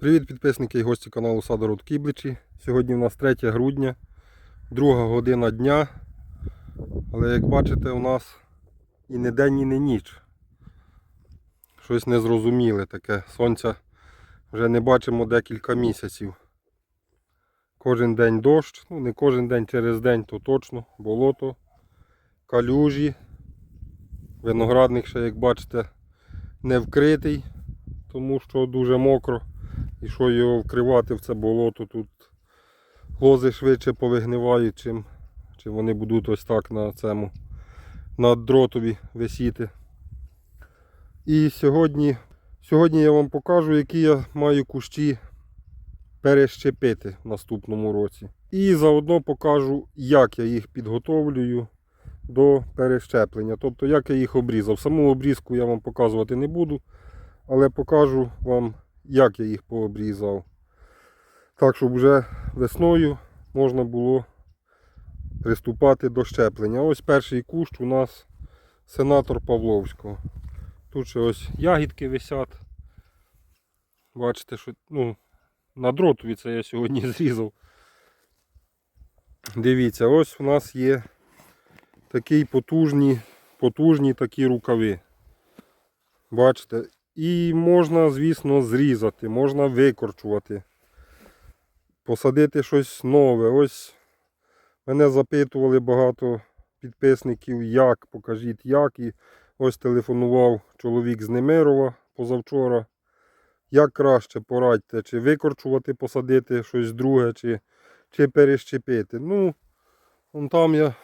Привіт підписники і гості каналу Садород Кібличі. Сьогодні у нас 3 грудня, друга година дня. Але як бачите, у нас і не день, і не ніч. Щось незрозуміле таке. Сонця вже не бачимо декілька місяців. Кожен день дощ, ну не кожен день через день, то точно, болото, калюжі. Виноградник ще, як бачите, не вкритий, тому що дуже мокро. І що його вкривати в це болото, тут лози швидше повигнивають, чим, чим вони будуть ось так на цьому на дротові висіти. І сьогодні, сьогодні я вам покажу, які я маю кущі перещепити в наступному році. І заодно покажу, як я їх підготовлюю до перещеплення. Тобто, як я їх обрізав. Саму обрізку я вам показувати не буду, але покажу вам, як я їх пообрізав. Так, щоб вже весною можна було приступати до щеплення. Ось перший кущ у нас сенатор Павловського. Тут ще ось ягідки висять. Бачите, що ну, на дротові це я сьогодні зрізав. Дивіться, ось у нас є такі потужні, потужні такі рукави. Бачите, і можна, звісно, зрізати, можна викорчувати, посадити щось нове. Ось мене запитували багато підписників, як, покажіть як. І ось телефонував чоловік з Немирова позавчора. Як краще порадьте, чи викорчувати, посадити щось друге, чи, чи перещепити. Ну, вон там я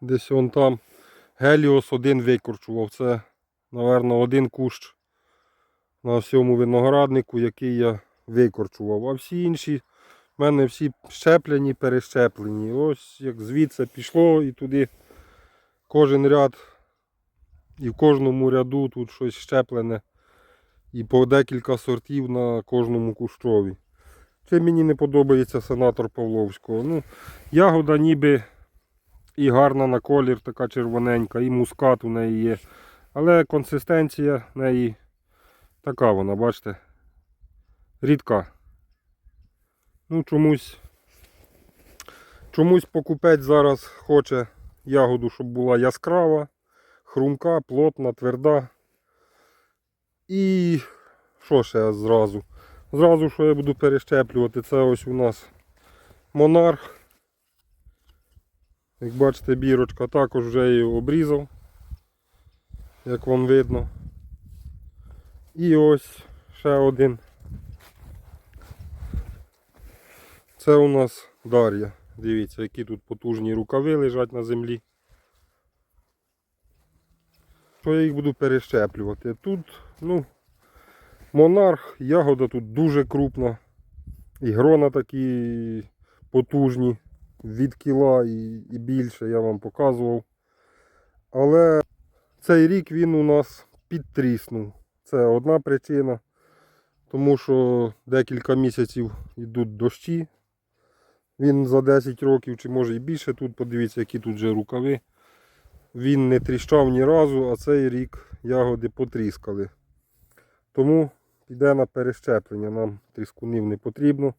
десь вон там Геліос один викорчував. Це Наверно, один кущ на всьому винограднику, який я викорчував. А всі інші в мене всі щеплені, перещеплені. Ось як звідси пішло і туди кожен ряд і в кожному ряду тут щось щеплене. І по декілька сортів на кожному кущові. Це мені не подобається сенатор Павловського. Ну, Ягода ніби і гарна на колір, така червоненька, і мускат у неї є. Але консистенція неї така вона, бачите, рідка. Ну, чомусь, чомусь покупець зараз хоче ягоду, щоб була яскрава, хрумка, плотна, тверда. І що ще зразу? Зразу, що я буду перещеплювати, це ось у нас монарх. Як бачите, бірочка також вже її обрізав як вам видно. І ось ще один. Це у нас Дар'я. Дивіться, які тут потужні рукави лежать на землі. Що я їх буду перещеплювати? Тут, ну, монарх, ягода тут дуже крупна. І грона такі потужні, від кіла і, і більше я вам показував. Але цей рік він у нас підтріснув. Це одна причина. Тому що декілька місяців йдуть дощі. Він за 10 років чи може і більше. Тут подивіться, які тут вже рукави. Він не тріщав ні разу, а цей рік ягоди потріскали. Тому піде на перещеплення. Нам тріскунів не потрібно,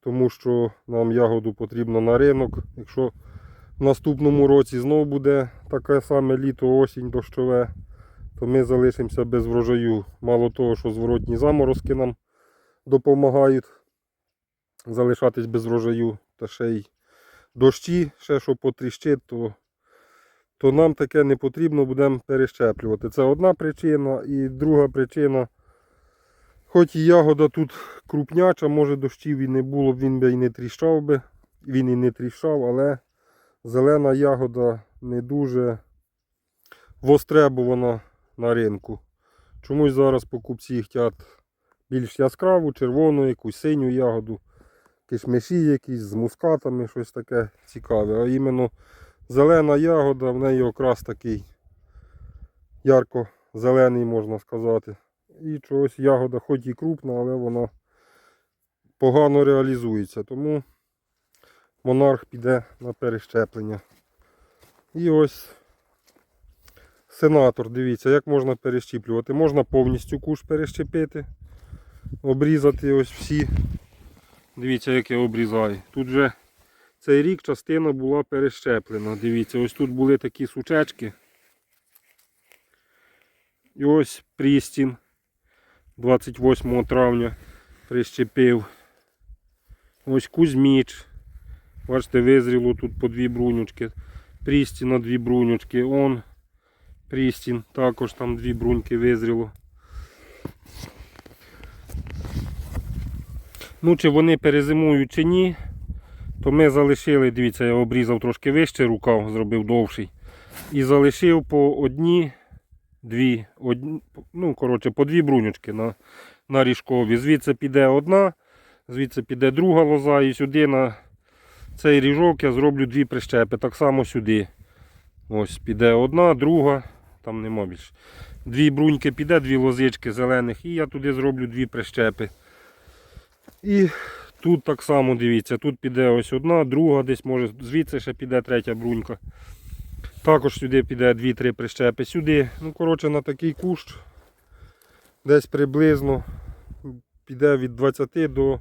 тому що нам ягоду потрібно на ринок. Якщо в наступному році знову буде таке саме літо, осінь дощове, то ми залишимося без врожаю. Мало того, що зворотні заморозки нам допомагають залишатись без врожаю, та ще й дощі, ще що потріщить, то, то нам таке не потрібно, будемо перещеплювати. Це одна причина. І друга причина, хоч і ягода тут крупняча, може дощів і не було, б, він би і не тріщав би, він і не тріщав, але зелена ягода не дуже востребована на ринку. Чомусь зараз покупці хочуть більш яскраву, червону, якусь синю ягоду, кишмиші якісь з мускатами, щось таке цікаве. А іменно зелена ягода, в неї окрас такий ярко-зелений, можна сказати. І чогось ягода, хоч і крупна, але вона погано реалізується. Тому монарх піде на перещеплення. І ось сенатор, дивіться, як можна перещіплювати. Можна повністю куш перещепити. обрізати ось всі. Дивіться, як я обрізаю. Тут вже цей рік частина була перещеплена. Дивіться, ось тут були такі сучечки. І ось Прістін 28 травня прищепив. Ось Кузьміч. Бачите, визріло тут по дві брунючки. Прістін на дві брунючки. Он Прістін, також там дві бруньки визріло. Ну, чи вони перезимують чи ні, то ми залишили, дивіться, я обрізав трошки вище рукав, зробив довший. І залишив по одні, дві, одні, ну, коротше, по дві брунючки на, на ріжкові. Звідси піде одна, звідси піде друга лоза і сюди на цей ріжок я зроблю дві прищепи. Так само сюди. Ось піде одна, друга, там нема більше. Дві бруньки піде, дві лозички зелених, і я туди зроблю дві прищепи. І тут так само дивіться, тут піде ось одна, друга, десь може звідси ще піде третя брунька. Також сюди піде 2-3 прищепи. Сюди, ну коротше, на такий кущ десь приблизно піде від 20 до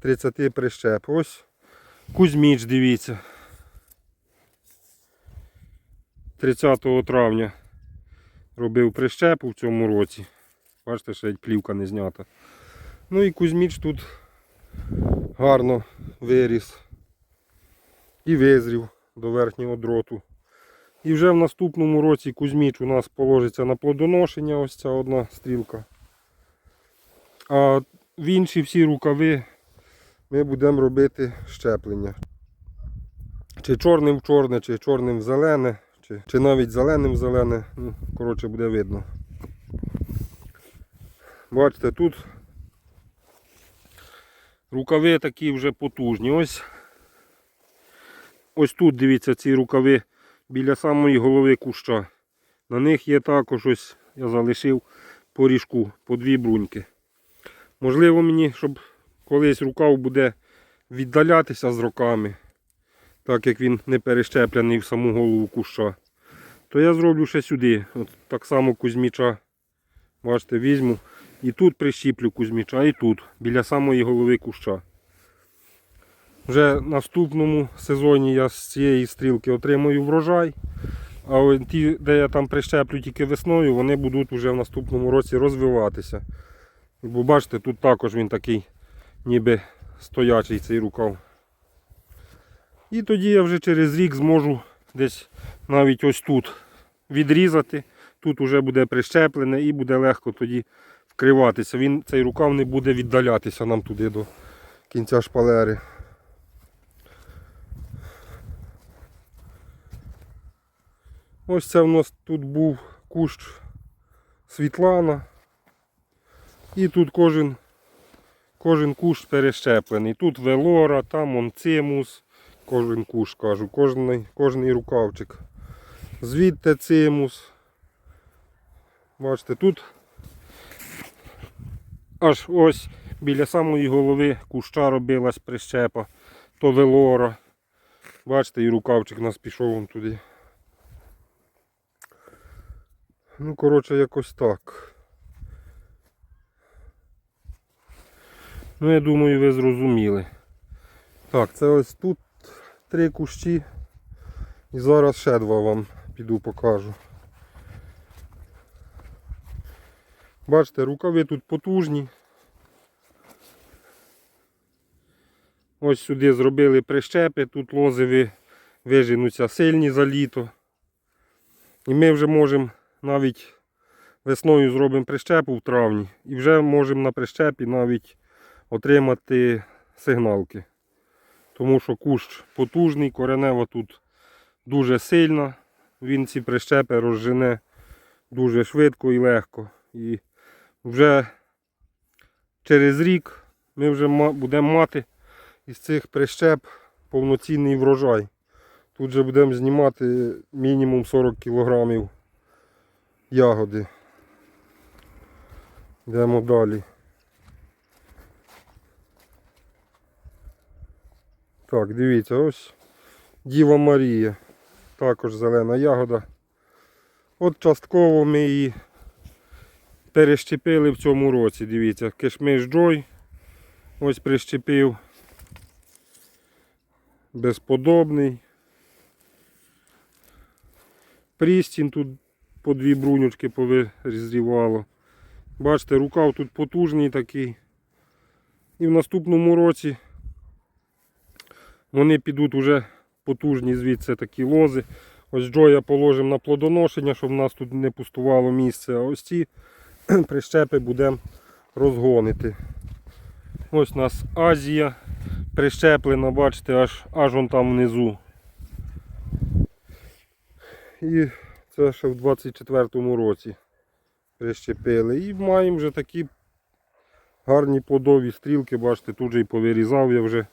30 прищеп. Ось Кузьміч, дивіться. 30 травня робив прищепу в цьому році. Бачите, ще плівка не знята. Ну і Кузьміч тут гарно виріс і визрів до верхнього дроту. І вже в наступному році Кузьміч у нас положиться на плодоношення, ось ця одна стрілка. А в інші всі рукави ми будемо робити щеплення. Чи чорним в чорне, чи чорним в зелене, чи, чи навіть зеленим в зелене. Ну, коротше, буде видно. Бачите, тут рукави такі вже потужні. Ось, ось тут, дивіться, ці рукави біля самої голови куща. На них є також ось, я залишив по ріжку, по дві бруньки. Можливо, мені, щоб колись рукав буде віддалятися з роками, так як він не перещеплений в саму голову куща, то я зроблю ще сюди. От так само кузьміча. Бачите, візьму. І тут прищіплю кузьміча, і тут, біля самої голови куща. Вже в наступному сезоні я з цієї стрілки отримую врожай. А ті, де я там прищеплю тільки весною, вони будуть вже в наступному році розвиватися. Бо бачите, тут також він такий ніби стоячий цей рукав. І тоді я вже через рік зможу десь навіть ось тут відрізати. Тут вже буде прищеплене і буде легко тоді вкриватися. Він, цей рукав не буде віддалятися нам туди до кінця шпалери. Ось це в нас тут був кущ Світлана. І тут кожен, кожен кущ перещеплений. Тут велора, там онцимус, кожен кущ кажу, кожний, кожний рукавчик. Звідти цимус. Бачите, тут аж ось біля самої голови куща робилась прищепа, то велора. Бачите, і рукавчик нас пішов вон туди. Ну, коротше, якось так. Ну, я думаю, ви зрозуміли. Так, це ось тут три кущі. І зараз ще два вам піду покажу. Бачите, рукави тут потужні. Ось сюди зробили прищепи, тут лози виженуться сильні за літо. І ми вже можемо навіть весною зробимо прищепу в травні і вже можемо на прищепі навіть отримати сигналки. Тому що кущ потужний, коренева тут дуже сильна, він ці прищепи розжене дуже швидко і легко. І вже через рік ми вже будемо мати із цих прищеп повноцінний врожай. Тут же будемо знімати мінімум 40 кілограмів ягоди. Йдемо далі. Так, дивіться, ось Діва Марія. Також зелена ягода. От частково ми її перещепили в цьому році. Дивіться, кишмиш Джой. Ось прищепив. Безподобний. Прістін тут по дві брунючки повирізрівало. Бачите, рукав тут потужний такий. І в наступному році вони підуть уже потужні звідси такі лози. Ось Джоя положимо на плодоношення, щоб в нас тут не пустувало місце. А ось ці прищепи будемо розгонити. Ось у нас Азія прищеплена, бачите, аж, аж он там внизу. І це ще в 24-му році прищепили. І маємо вже такі гарні плодові стрілки, бачите, тут же і повирізав я вже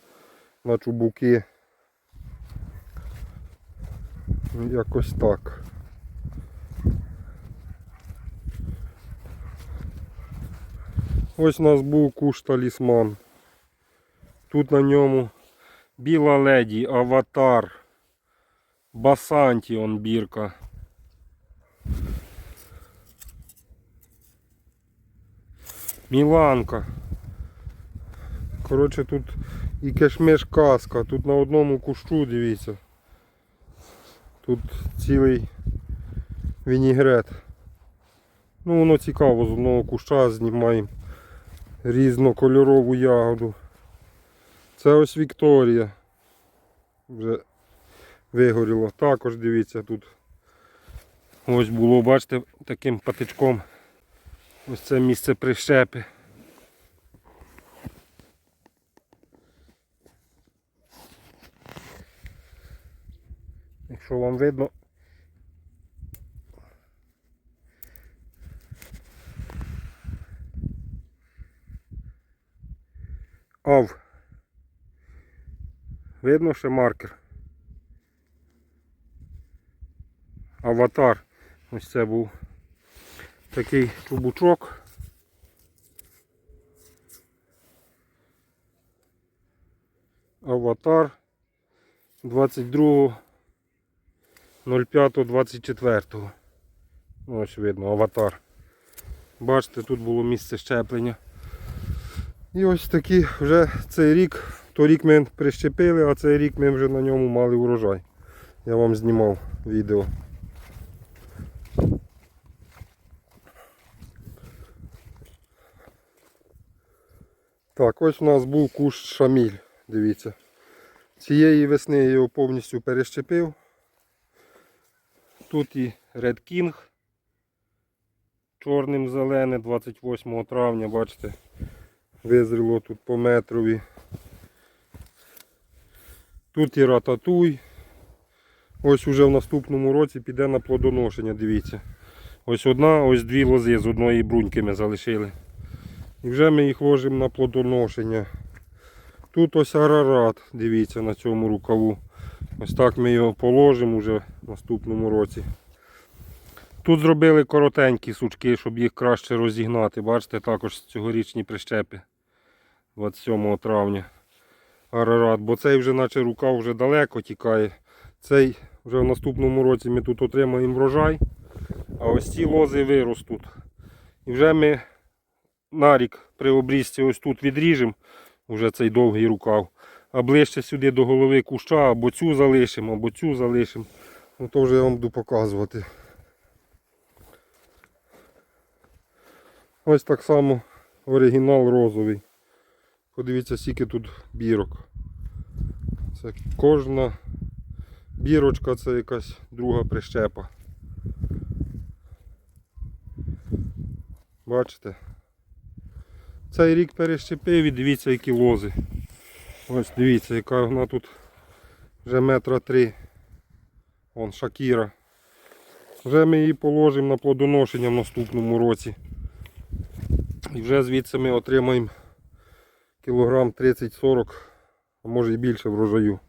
на чубуки. Якось так. Ось у нас був куш талісман. Тут на ньому біла леді, аватар, басантіон бірка. Міланка. Коротше, тут і кешмеш каска, тут на одному кущу, дивіться. Тут цілий вінігрет. Ну воно цікаво, з одного куща знімаємо різнокольорову ягоду. Це ось Вікторія. Вже вигоріло. Також дивіться тут. Ось було, бачите, таким патичком. Ось це місце прищепи. Якщо вам видно. Ав. Видно ще маркер. Аватар. Ось це був такий чубучок. Аватар 22 05-24. Ось видно, аватар. Бачите, тут було місце щеплення. І ось такі вже цей рік, торік ми прищепили, а цей рік ми вже на ньому мали урожай. Я вам знімав відео. Так, ось у нас був кущ шаміль, дивіться. Цієї весни я його повністю перещепив. Тут і Red King. Чорним зелене 28 травня, бачите, визріло тут по метрові. Тут і рататуй. Ось уже в наступному році піде на плодоношення, дивіться. Ось одна, ось дві лози з одної бруньки ми залишили. І вже ми їх ложимо на плодоношення. Тут ось арарат, дивіться на цьому рукаву. Ось так ми його положимо вже в наступному році. Тут зробили коротенькі сучки, щоб їх краще розігнати. Бачите, також цьогорічні прищепи 27 травня. Арарат, бо цей вже наче рукав вже далеко тікає. Цей вже в наступному році ми тут отримаємо врожай, а ось ці лози виростуть. І вже ми на рік при обрізці ось тут відріжемо вже цей довгий рукав. А ближче сюди до голови куща або цю залишимо, або цю залишимо. Ну то вже я вам буду показувати. Ось так само оригінал розовий. Подивіться, скільки тут бірок. Це кожна бірочка це якась друга прищепа. Бачите? Цей рік перещепив і дивіться які лози. Ось дивіться, яка вона тут вже метра три. Вон Шакіра. Вже ми її положимо на плодоношення в наступному році. І вже звідси ми отримаємо кілограм 30-40, а може і більше врожаю.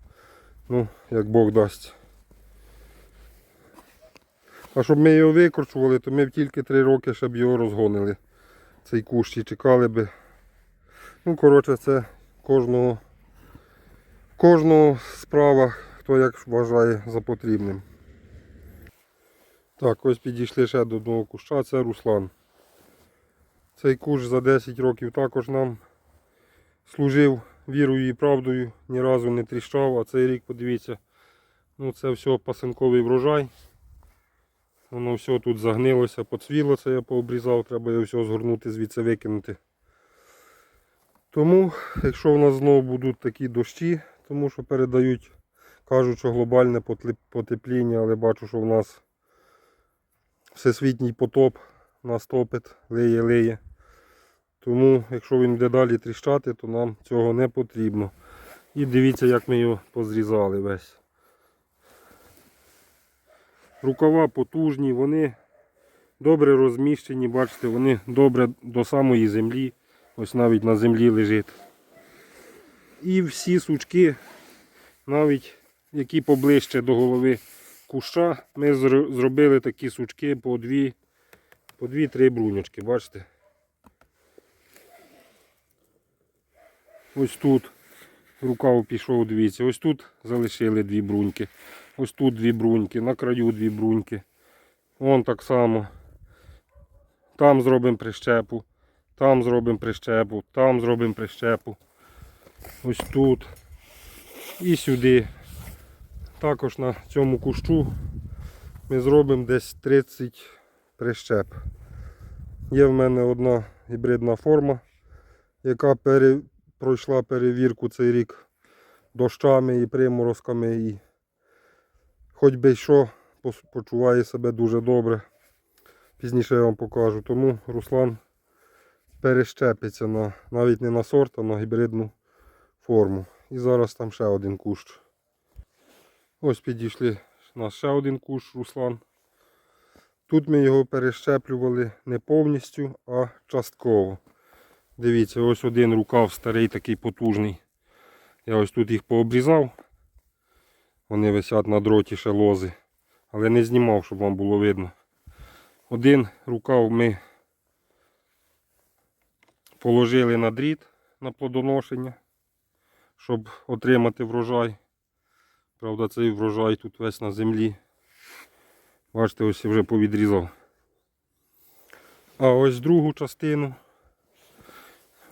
Ну, як Бог дасть. А щоб ми його викорчували, то ми б тільки 3 роки щоб його розгонили. Цей кущ і чекали би. Ну, коротше, це кожного, кожного справа, хто як вважає за потрібним. Так, ось підійшли ще до одного куща, це Руслан. Цей куш за 10 років також нам служив вірою і правдою, ні разу не тріщав, а цей рік, подивіться, ну це все пасинковий врожай. Воно все тут загнилося, поцвіло, це я пообрізав, треба його все згорнути, звідси викинути. Тому, якщо в нас знову будуть такі дощі, тому що передають, кажуть, що глобальне потепління, але бачу, що в нас всесвітній потоп нас топить, лиє, лиє. Тому, якщо він буде далі тріщати, то нам цього не потрібно. І дивіться, як ми його позрізали весь. Рукава потужні, вони добре розміщені, бачите, вони добре до самої землі. Ось навіть на землі лежить. І всі сучки, навіть які поближче до голови куща, ми зробили такі сучки по дві, по дві-три бруньочки, бачите? Ось тут рукав пішов, дивіться, ось тут залишили дві бруньки. Ось тут дві бруньки, на краю дві бруньки. Вон так само. Там зробимо прищепу, там зробимо прищепу, там зробимо прищепу. Ось тут. І сюди. Також на цьому кущу ми зробимо десь 30 прищеп. Є в мене одна гібридна форма, яка пере... пройшла перевірку цей рік дощами і приморозками. І хоч би що, почуває себе дуже добре. Пізніше я вам покажу. Тому Руслан перещепиться на, навіть не на сорт, а на гібридну форму. І зараз там ще один кущ. Ось підійшли у нас ще один кущ Руслан. Тут ми його перещеплювали не повністю, а частково. Дивіться, ось один рукав старий такий потужний. Я ось тут їх пообрізав. Вони висять на дроті ще лози. Але не знімав, щоб вам було видно. Один рукав ми положили на дріт на плодоношення, щоб отримати врожай. Правда, цей врожай тут весь на землі. Бачите, ось я вже повідрізав. А ось другу частину.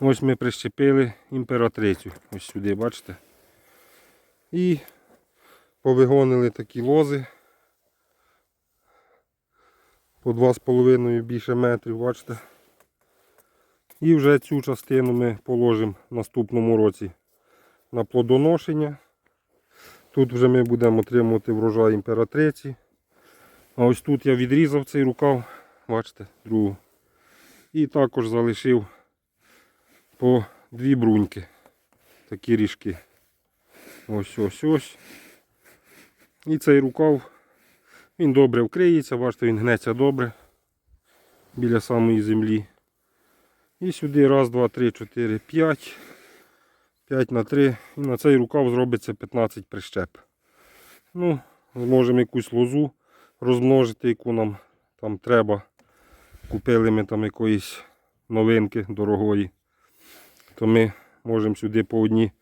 Ось ми прищепили імператрицю. Ось сюди, бачите? І повигонили такі лози. По 2,5 більше метрів, бачите? І вже цю частину ми положимо в наступному році на плодоношення. Тут вже ми будемо отримувати врожай імператриці. А ось тут я відрізав цей рукав, бачите, другу. І також залишив по дві бруньки. Такі ріжки. Ось ось ось. І цей рукав, він добре вкриється, бачите, він гнеться добре біля самої землі. І сюди раз, два, три, чотири, п'ять. 5 на 3 і на цей рукав зробиться 15 прищеп. Ну, зможемо якусь лозу розмножити, яку нам там треба. Купили ми там якоїсь новинки дорогої. То ми можемо сюди по одній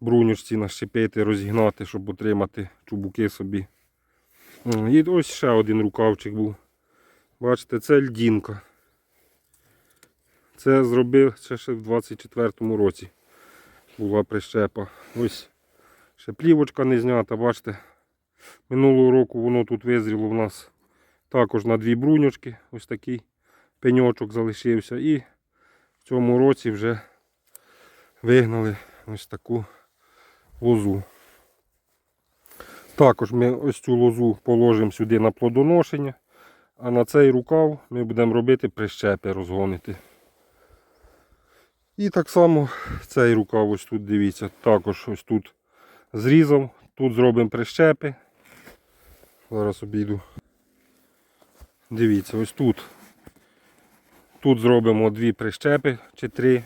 брунючці нащепити, розігнати, щоб отримати чубуки собі. І ось ще один рукавчик був. Бачите, це льдінка. Це зробив це ще в 24-му році була прищепа. Ось ще плівочка не знята, бачите. Минулого року воно тут визріло в нас також на дві бруньочки. Ось такий пеньочок залишився. І в цьому році вже вигнали ось таку лозу. Також ми ось цю лозу положимо сюди на плодоношення, а на цей рукав ми будемо робити прищепи розгонити. І так само цей рукав ось тут, дивіться, також ось тут зрізав, тут зробимо прищепи. Зараз обійду. Дивіться, ось тут. Тут зробимо дві прищепи чи три.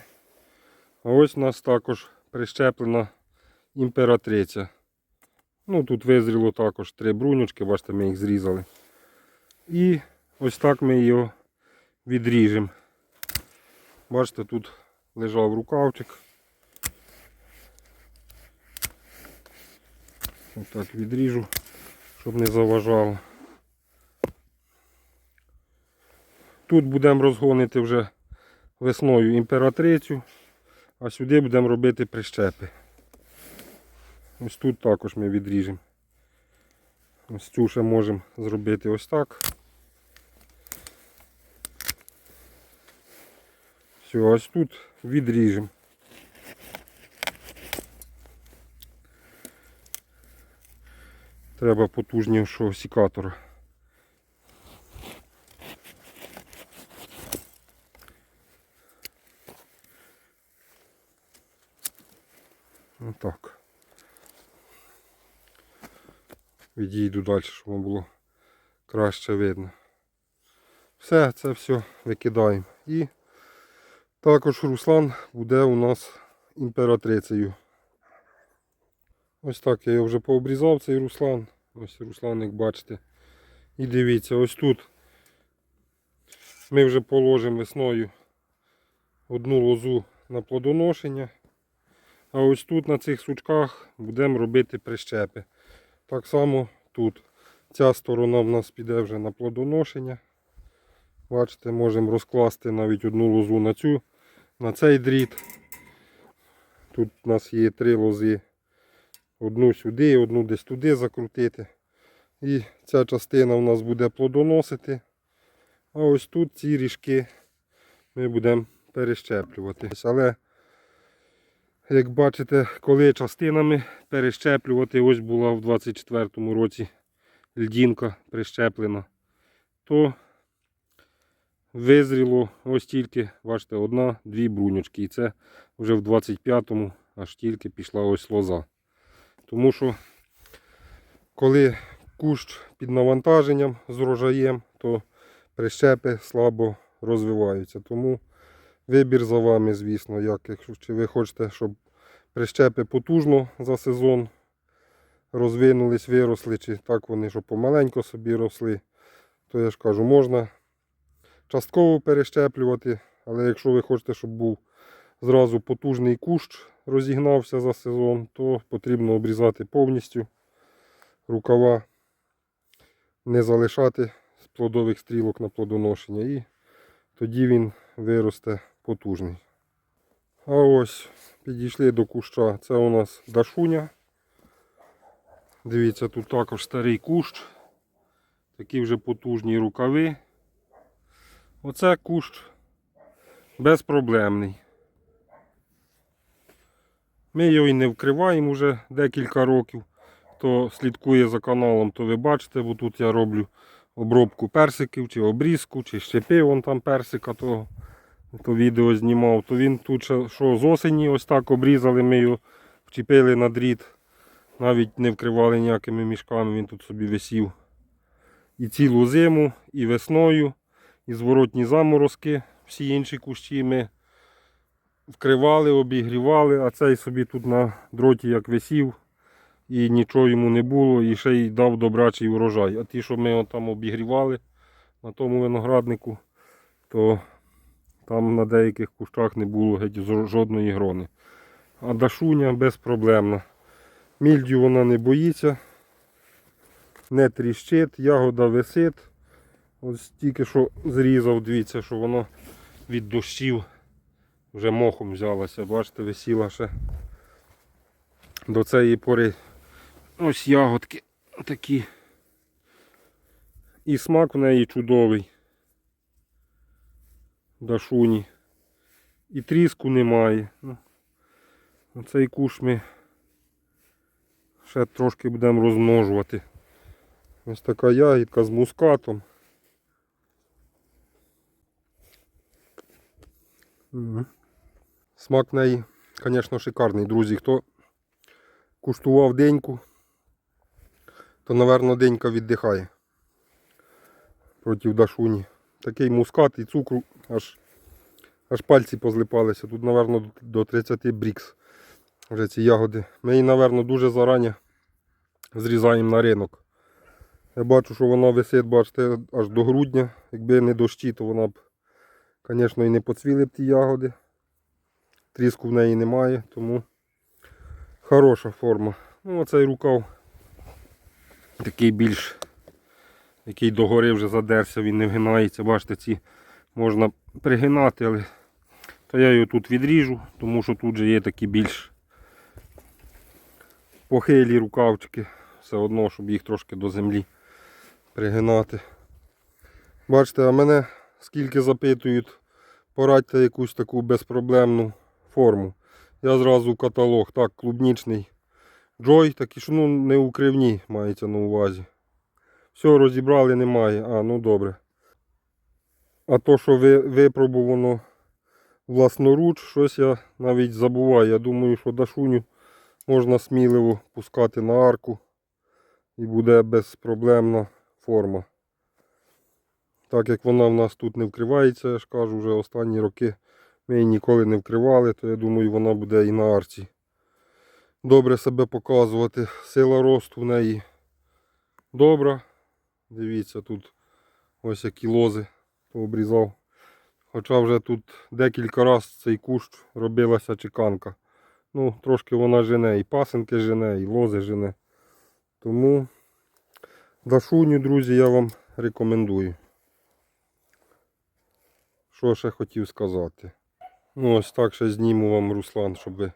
А ось у нас також прищеплена імператриця. Ну тут визріло також три брунючки, бачите, ми їх зрізали. І ось так ми його відріжемо. Бачите, тут лежав рукавчик. Отак відріжу, щоб не заважало. Тут будемо розгонити вже весною імператрицю, а сюди будемо робити прищепи. Ось тут також ми відріжемо. Ось цю ще можемо зробити ось так. Все, ось тут відріжемо. Треба потужнішого сікатора. Отак. Відійду далі, щоб воно було краще видно. Все, це все викидаємо. І також Руслан буде у нас імператрицею. Ось так я вже пообрізав, цей Руслан. Ось Руслан, як бачите. І дивіться, ось тут ми вже положимо весною одну лозу на плодоношення. А ось тут на цих сучках будемо робити прищепи. Так само тут. Ця сторона в нас піде вже на плодоношення. Бачите, можемо розкласти навіть одну лозу на цю, на цей дріт. Тут у нас є три лози. Одну сюди, одну десь туди закрутити. І ця частина у нас буде плодоносити. А ось тут ці ріжки ми будемо перещеплювати. Але як бачите, коли частинами перещеплювати, ось була в 24-му році льдінка прищеплена, то визріло ось тільки, бачите, одна-дві брунючки. І це вже в 25-му аж тільки пішла ось лоза. Тому що коли кущ під навантаженням з рожаєм, то прищепи слабо розвиваються. Тому Вибір за вами, звісно, як, чи ви хочете, щоб прищепи потужно за сезон розвинулись, виросли, чи так вони, щоб помаленько собі росли, то я ж кажу, можна частково перещеплювати, але якщо ви хочете, щоб був зразу потужний кущ, розігнався за сезон, то потрібно обрізати повністю рукава, не залишати з плодових стрілок на плодоношення. І тоді він виросте потужний. А ось підійшли до куща. Це у нас дашуня. Дивіться, тут також старий кущ. Такі вже потужні рукави. Оце кущ безпроблемний. Ми його і не вкриваємо вже декілька років. Хто слідкує за каналом, то ви бачите, бо тут я роблю обробку персиків, чи обрізку, чи щепи вон там персика того. То відео знімав, то він тут що з осені ось так обрізали, ми його вчепили на дріт, навіть не вкривали ніякими мішками, він тут собі висів. І цілу зиму, і весною, і зворотні заморозки, всі інші кущі ми вкривали, обігрівали, а цей собі тут на дроті як висів, і нічого йому не було, і ще й дав добрачий урожай. А ті, що ми там обігрівали на тому винограднику, то там на деяких кущах не було геть жодної грони. А дашуня безпроблемна. Мільдю вона не боїться, не тріщить, ягода висить. Ось тільки що зрізав, дивіться, що воно від дощів вже мохом взялася. Бачите, висіла ще до цієї пори ось ягодки такі. І смак в неї чудовий дашуні. І тріску немає. Ну, Оцей куш ми ще трошки будемо розмножувати. Ось така ягідка з мускатом. Смак неї, звісно, шикарний, друзі. Хто куштував деньку, то, напевно, денька віддихає проти дашуні. Такий мускат і цукру аж, аж пальці позлипалися. Тут, напевно, до 30 брікс вже ці ягоди. Ми її, напевно, дуже зарані зрізаємо на ринок. Я бачу, що вона висить, бачите, аж до грудня. Якби не дощі, то вона б, звісно, і не поцвіли б ті ягоди. Тріску в неї немає, тому хороша форма. Ну, оцей рукав такий більш який догори вже задерся, він не вгинається. Бачите, ці можна пригинати, але то я його тут відріжу, тому що тут же є такі більш похилі рукавчики. Все одно, щоб їх трошки до землі пригинати. Бачите, а мене скільки запитують, порадьте якусь таку безпроблемну форму. Я зразу каталог, так, клубнічний Джой, такі що ну, не укривні мається на увазі. Все, розібрали, немає. А, ну добре. А то, що ви, випробувано власноруч, щось я навіть забуваю. Я думаю, що Дашуню можна сміливо пускати на арку і буде безпроблемна форма. Так як вона в нас тут не вкривається, я ж кажу, вже останні роки ми її ніколи не вкривали, то я думаю, вона буде і на арці добре себе показувати. Сила росту в неї добра. Дивіться, тут ось які лози пообрізав. Хоча вже тут декілька разів цей кущ робилася чеканка. Ну, трошки вона жене, і пасенки жене, і лози жене. Тому дашуню, друзі, я вам рекомендую. Що ще хотів сказати? Ну, ось так ще зніму вам Руслан, щоб.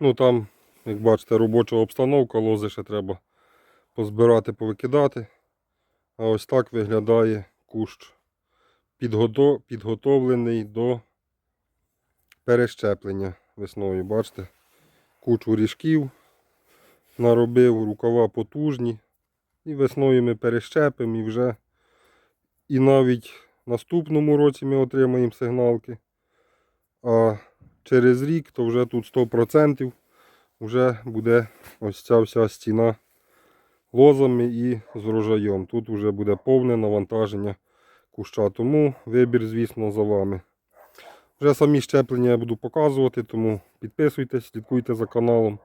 Ну там, як бачите, робоча обстановка, лози ще треба позбирати, повикидати. А ось так виглядає кущ. Підгото... Підготовлений до перещеплення весною. Бачите? Кучу ріжків наробив, рукава потужні. І весною ми перещепимо і вже і навіть наступному році ми отримаємо сигналки. А через рік то вже тут 100% вже буде ось ця вся стіна лозами і з врожаєм. Тут вже буде повне навантаження куща. Тому вибір, звісно, за вами. Вже самі щеплення я буду показувати, тому підписуйтесь, слідкуйте за каналом.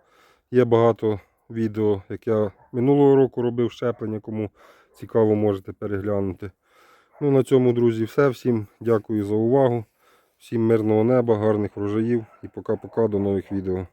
Є багато відео, як я минулого року робив щеплення, кому цікаво можете переглянути. Ну, на цьому, друзі, все. Всім дякую за увагу. Всім мирного неба, гарних врожаїв і пока-пока до нових відео.